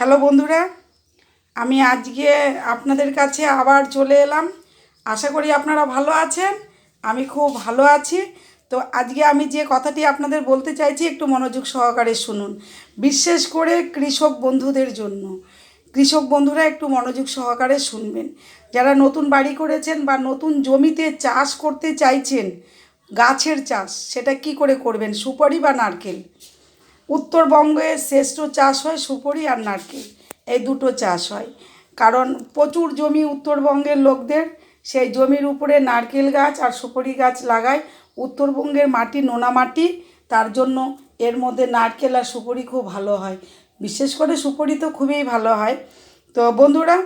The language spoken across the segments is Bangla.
হ্যালো বন্ধুরা, আমি আজকে আপনাদের কাছে আবার চলে এলাম। আশা করি আপনারা ভালো আছেন, আমি খুব ভালো আছি। তো আজকে আমি যে কথাটি আপনাদের বলতে চাইছি, একটু মনোযোগ সহকারে শুনুন। বিশেষ করে কৃষক বন্ধুদের জন্য। কৃষক বন্ধুরা, একটু মনোযোগ সহকারে শুনবেন। যারা নতুন বাড়ি করেছেন বা নতুন জমিতে চাষ করতে চাইছেন, গাছের চাষ, সেটা কি করে করবেন, সুপারি বা নারকেল? উত্তরবঙ্গে শ্রেষ্ঠ চাষ হয় সুপারি আর নারকেল। এই দুটো চাষ হয়। কারণ প্রচুর জমি উত্তরবঙ্গের লোকদের, সেই জমির উপরে নারকেল গাছ আর সুপারি গাছ লাগায়। উত্তরবঙ্গের মাটি নোনা মাটি, তার জন্য এর মধ্যে নারকেল আর সুপারি খুব ভালো হয়। বিশেষ করে সুপারি তো খুবই ভালো হয়। তো বন্ধুরা,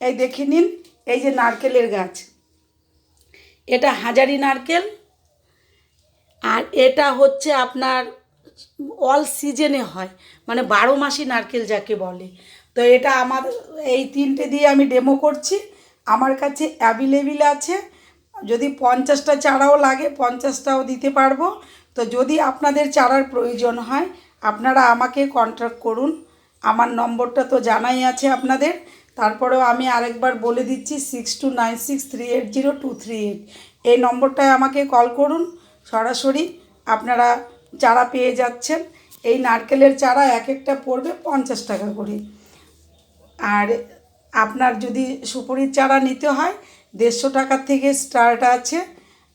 এই দেখে নিন, এই যে নারকেলের গাছ। এটা হাজারি নারকেল। আর এটা হচ্ছে আপনার অল সিজনে হয়। মানে বারো মাসি নারকেল যাকে বলে। তো এটা আমার, এই তিনটে দিয়ে আমি ডেমো করছি। আমার কাছে অ্যাভেলেবেল আছে। যদি পঞ্চাশটা চারাও লাগে, পঞ্চাশটাও দিতে পারব। তো যদি আপনাদের চারার প্রয়োজন হয়, আপনারা আমাকে কন্ট্যাক্ট করুন। আমার নম্বরটা তো জানাই আছে আপনাদের। তারপরেও আমি আরেকবার বলে দিচ্ছি six two nine six three eight zero two three eight এই নম্বরটায় আমাকে কল করুন। সরাসরি আপনারা চারা পেয়ে যাচ্ছেন। এই নারকেলের চারা এক একটা পড়বে পঞ্চাশ টাকা করে। আর আপনার যদি সুপুরির চারা নিতে হয়, দেড়শো টাকার থেকে স্টার্ট আছে।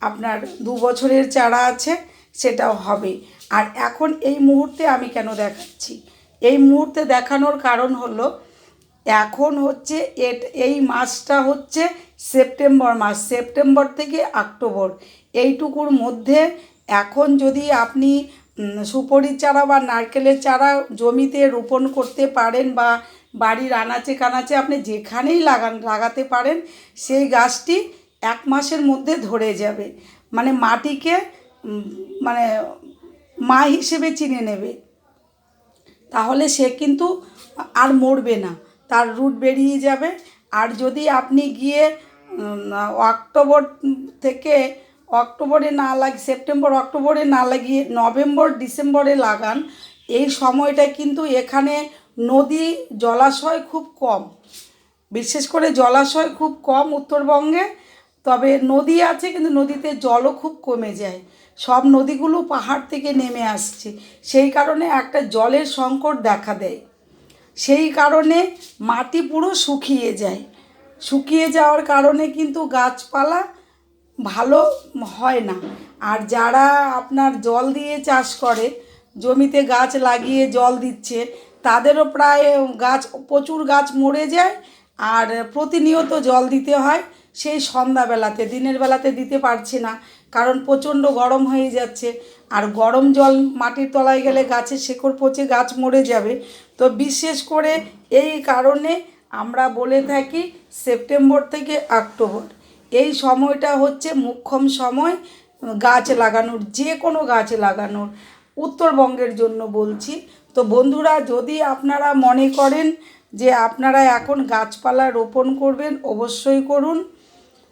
আপনার দু বছরের চারা আছে, সেটাও হবে। আর এখন এই মুহূর্তে আমি কেন দেখাচ্ছি? এই মুহূর্তে দেখানোর কারণ হলো, এখন হচ্ছে এই মাসটা হচ্ছে সেপ্টেম্বর মাস। সেপ্টেম্বর থেকে অক্টোবর। এইটুকুর মধ্যে এখন যদি আপনি সুপরির চারা বা নারকেলের চারা জমিতে রোপণ করতে পারেন বা বাড়ির আনাচে কানাচে আপনি যেখানেই লাগান, লাগাতে পারেন, সেই গাছটি এক মাসের মধ্যে ধরে যাবে। মানে মাটিকে মানে মা হিসেবে চিনে নেবে। তাহলে সে কিন্তু আর মরবে না। তার রুট বেরিয়ে যাবে। আর যদি আপনি গিয়ে অক্টোবর থেকে অক্টোবরে না লাগ, সেপ্টেম্বর, অক্টোবরে না লাগিয়ে নভেম্বর, ডিসেম্বরে লাগান, এই সময়টা কিন্তু এখানে নদী জলাশয় খুব কম। বিশেষ করে জলাশয় খুব কম উত্তরবঙ্গে, তবে নদী আছে কিন্তু নদীতে জলও খুব কমে যায়। সব নদীগুলো পাহাড় থেকে নেমে আসছে। সেই কারণে একটা জলের সংকট দেখা দেয়। সেই কারণে মাটি পুরো শুকিয়ে যায়। শুকিয়ে যাওয়ার কারণে কিন্তু গাছপালা ভালো হয় না। আর যারা আপনার জল দিয়ে চাষ করে, জমিতে গাছ লাগিয়ে জল দিচ্ছে, তাদেরও প্রায় গাছ, প্রচুর গাছ মরে যায় আর প্রতিনিয়ত জল দিতে হয়। সেই সন্ধ্যাবেলাতে, দিনের বেলাতে দিতে পারছে না কারণ প্রচণ্ড গরম হয়ে যাচ্ছে। আর গরম জল মাটির তলায় গেলে গাছের শেকড় পচে গাছ মরে যাবে। তো বিশেষ করে এই কারণে আমরা বলে থাকি সেপ্টেম্বর থেকে অক্টোবর। এই সময়টা হচ্ছে মুখ্যম সময়, গাছ লাগানোর, যে কোনো গাছ লাগানোর। উত্তরবঙ্গের জন্য বলছি। তো বন্ধুরা, যদি আপনারা মনে করেন যে আপনারা এখন গাছপালা রোপণ করবেন, অবশ্যই করুন।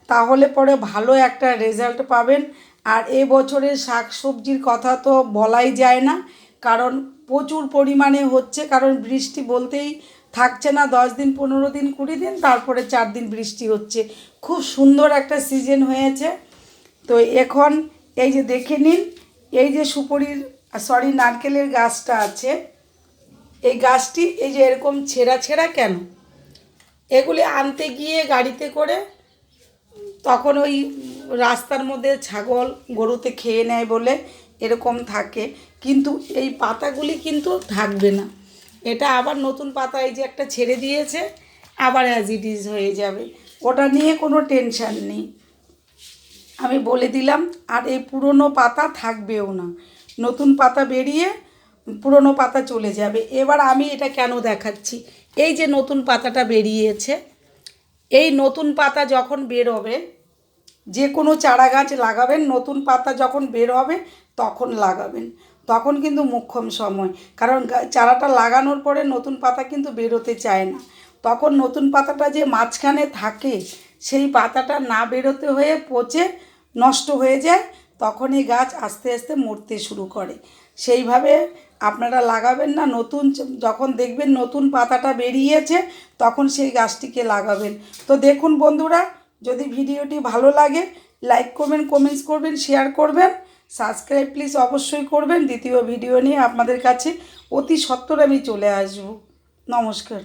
তাহলে পরে ভালো একটা রেজাল্ট পাবেন। আর এ বছরের শাক সবজির কথা তো বলাই যায় না। কারণ প্রচুর পরিমাণে হচ্ছে, কারণ বৃষ্টি বলতেই থাকছে না, দশ দিন, পনেরো দিন, কুড়ি দিন, তারপরে চার দিন বৃষ্টি হচ্ছে। খুব সুন্দর একটা সিজন হয়েছে। তো এখন এই যে দেখে নিন, এই যে সুপরির সরি নারকেলের গাছটা আছে। এই গাছটি এই যে এরকম ছেঁড়া ছেঁড়া কেন? এগুলি আনতে গিয়ে গাড়িতে করে তখন ওই রাস্তার মধ্যে ছাগল গরুতে খেয়ে নেয় বলে এরকম থাকে। কিন্তু এই পাতাগুলি কিন্তু থাকবে না। এটা আবার নতুন পাতা এই যে একটা ছেড়ে দিয়েছে, আবার অ্যাজ ইট ইজ হয়ে যাবে। ওটা নিয়ে কোনো টেনশান নেই। আমি বলে দিলাম, আর এই পুরনো পাতা থাকবেও না। নতুন পাতা বেরিয়ে পুরনো পাতা চলে যাবে। এবার আমি এটা কেন দেখাচ্ছি? এই যে নতুন পাতাটা বেরিয়েছে, এই নতুন পাতা যখন বের হবে যে কোনো চারা গাছ লাগাবেন, নতুন পাতা যখন বের হবে তখন লাগাবেন। তখন কিন্তু মুখ্যম সময়। কারণ চারাটা লাগানোর পরে নতুন পাতা কিন্তু বেরোতে চায় না। তখন নতুন পাতাটা যে মাঝখানে থাকে, সেই পাতাটা না বেরোতে হয়ে পচে নষ্ট হয়ে যায়, তখনই গাছ আস্তে আস্তে মরতে শুরু করে। সেইভাবে আপনারা লাগাবেন না, নতুন যখন দেখবেন নতুন পাতাটা বেরিয়েছে, তখন সেই গাছটিকে লাগাবেন। তো দেখুন বন্ধুরা, যদি ভিডিওটি ভালো লাগে, লাইক করবেন, কমেন্টস করবেন, শেয়ার করবেন। সাবস্ক্রাইব প্লিজ অবশ্যই করবেন। দ্বিতীয় ভিডিও নিয়ে আপনাদের কাছে অতি সত্বর আমি চলে আসব। নমস্কার।